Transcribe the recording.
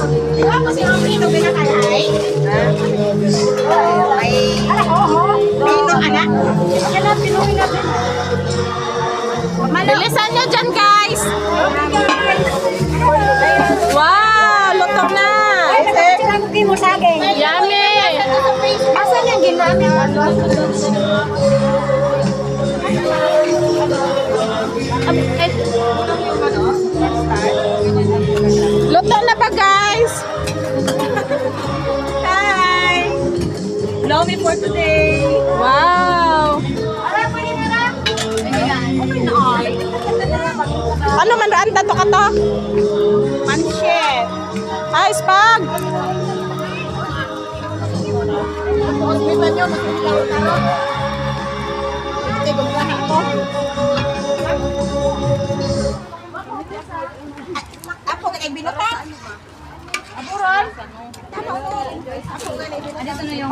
Ako si Mami ito pinakalay. Ay, Pino, anak. Yan ang pinuhin natin. Bilisan nyo dyan, guys! Wow! Luto na! Sinagugi mo sa akin. Yummy! Asan yung ginamit? Guys? Hi! Lomi for today. Wow! Ano man raan to ka to? Manchet. Ay, spag! Hospital nyo, masilaw taro. Binuta. Aburon. Ako, ganito. Ano na yung